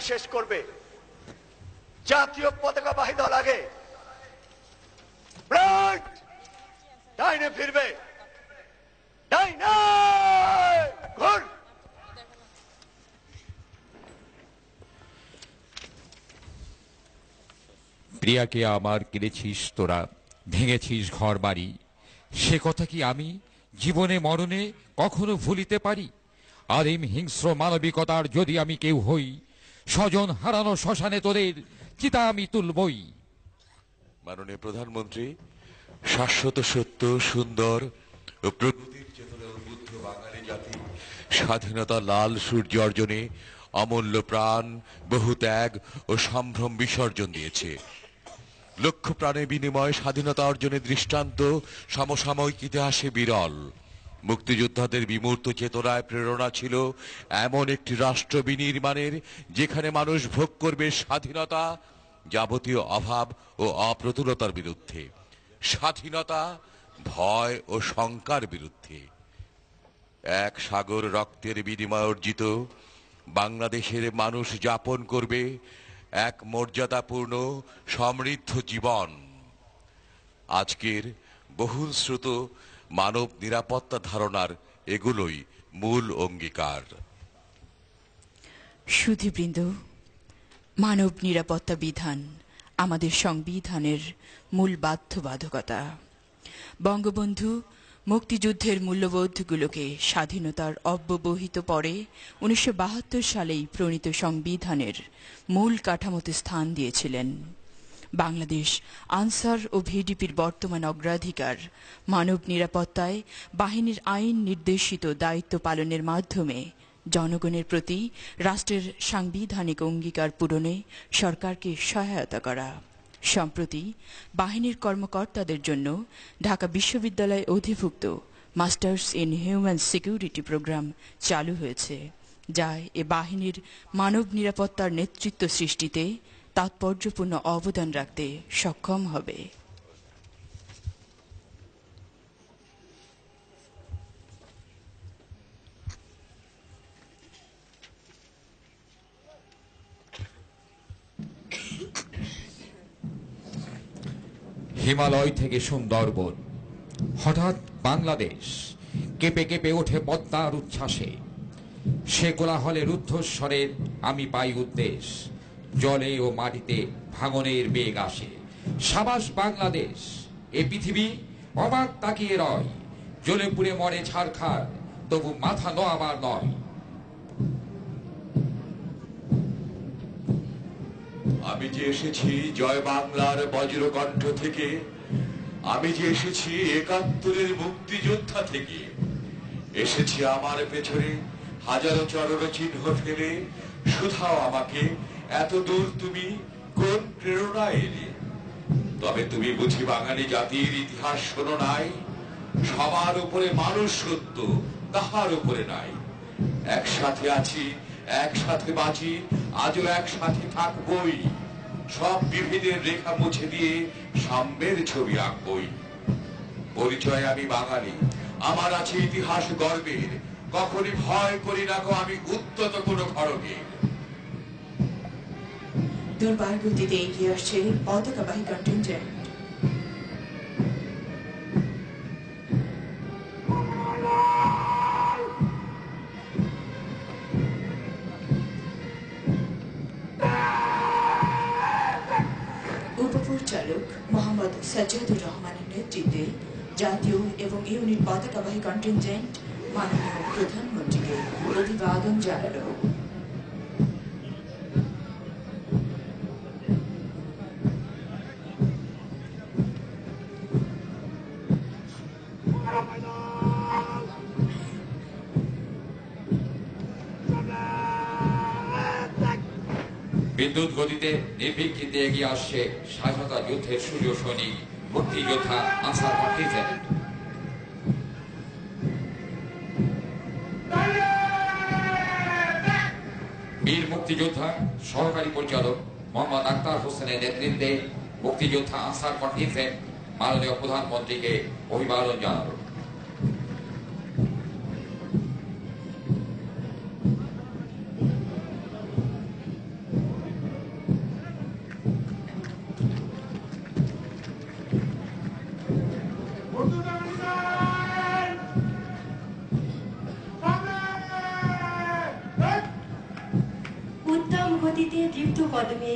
শেষ করবে। জাতীয় পতাকা বাহী দল আগে। ডাইনে ফিরবে। প্রিয়াকে আমার কিনেছিস তোরা, ভেঙেছিস ঘর বাড়ি সে কথা কি আমি জীবনে মরণে কখনো ভুলিতে পারি? আদিম হিংস্র মানবিকতার যদি আমি কেউ হই স্বজন হারানো শ্মশানে তোদের চিতা আমি তুলবই। মাননীয় প্রধানমন্ত্রী, শাশ্বত সত্য, সুন্দর ও প্রকৃতির চেতনা উদ্বুদ্ধ বাঙালি জাতি, স্বাধীনতা, লাল সূর্য অর্জনে অমূল্য প্রাণ, বহু ত্যাগ ও সম্ভ্রম বিসর্জন দিয়েছে। লক্ষ প্রাণের বিনিময়ে, স্বাধীনতা অর্জনের দৃষ্টান্ত, সমসাময়িক ইতিহাসে বিরল। মুক্তিযোদ্ধাদের বিমূর্ত চেতনায় প্রেরণা ছিল এমন একটি রাষ্ট্র বিনির্মাণের, যেখানে মানুষ ভোগ করবে স্বাধীনতা, যাবতীয় অভাব ও অপ্রতুলতার বিরুদ্ধে। স্বাধীনতা, ভয় ও শঙ্কার বিরুদ্ধে। এক সাগর রক্তের বিনিময় অর্জিত, বাংলাদেশের মানুষ যাপন করবে এক মর্যাদাপূর্ণ, সমৃদ্ধ জীবন। আজকের বহুল শ্রুত মানব নিরাপত্তা ধারণার এগুলোই মূল অঙ্গীকার। সুধীবৃন্দ, মানব নিরাপত্তা বিধান আমাদের সংবিধানের মূল বাধ্যবাধকতা। বঙ্গবন্ধু মুক্তিযুদ্ধের মূল্যবোধগুলোকে স্বাধীনতার অব্যবহিত পরে উনিশশো বাহাত্তর সালেই প্রণীত সংবিধানের মূল কাঠামোতে স্থান দিয়েছিলেন। বাংলাদেশ। আনসার ও ভিডিপির বর্তমান অগ্রাধিকার। মানব নিরাপত্তায় বাহিনীর আইন নির্দেশিত দায়িত্ব পালনের মাধ্যমে জনগণের প্রতি রাষ্ট্রের সাংবিধানিক অঙ্গীকার পূরণে সরকারকে সহায়তা করা। সম্প্রতি বাহিনীর কর্মকর্তাদের জন্য ঢাকা বিশ্ববিদ্যালয়ে অধিভুক্ত masters in human security program চালু হয়েছে, যা এ বাহিনীর মানব নিরাপত্তার নেতৃত্ব সৃষ্টিতে তাৎপর্যপূর্ণ অবদান রাখতে সক্ষম হবে। হিমালয় থেকে সুন্দরবন। হঠাৎ বাংলাদেশ কেঁপে কেঁপে ওঠে পদ্মার উচ্ছ্বাসে। সে কোলাহলে রুদ্ধস্বরের আমি পাই উদ্দেশ জলে ও মাটিতে ভাঙনের বেগ আসে। সাবাস বাংলাদেশ, এ পৃথিবী অবাক তাকিয়ে রয়। জ্বলে পুড়ে মরে ছাড়খার তবু মাথা নোয়াবার নয়। আমি যে এসেছি জয় বাংলার বজ্রকণ্ঠ থেকে, আমি যে এসেছি একাত্তরের মুক্তিযোদ্ধা থেকে, এসেছি আমার পেছনে হাজারো চরণ চিহ্ন ফেলে, শুধাও আমাকে এত দূর তুমি কোন প্রেরণা এলে? তবে তুমি বুঝি বাঙালি জাতির ইতিহাস শোনো নাই। সবার উপরে মানুষ সত্য তাহার উপরে নাই। একসাথে আছি, একসাথে বাঁচি, আজও একসাথে থাকবই। সব বিভেদের রেখা মুছে দিয়ে সাম্যের ছবি আঁকবই। পরিচয় আমি বাঙালি, আমার আছে ইতিহাস গর্বের। কখনই ভয় করি না আমি উদ্যত কোনো খড়গের দুর্বার গতিতে এগিয়ে আসছে পতাকাবাহী মোহাম্মদ সাজ্জাদুর রহমানের নেতৃত্বে জাতীয় এবং ইউনিট পতাকাবাহী কন্টিনজেন্ট মাননীয় প্রধানমন্ত্রীকে অভিবাদন জানালো। বিদ্যুৎ গতিতে নির্বিঘ্নিতে এগিয়ে আসছে স্বাধীনতা যুদ্ধের সূর্য সৈনিক মুক্তিযোদ্ধা আনসার পার্টিজেন্ট বীর মুক্তিযোদ্ধা, সহকারী পরিচালক মোহাম্মদ আক্তার হোসেনের নেতৃত্বে মুক্তিযোদ্ধা আনসার কন্টিনজেন্ট মাননীয় প্রধানমন্ত্রীকে অভিবাদন জানালো। উত্তম গতিতে দৃপ্ত কদমে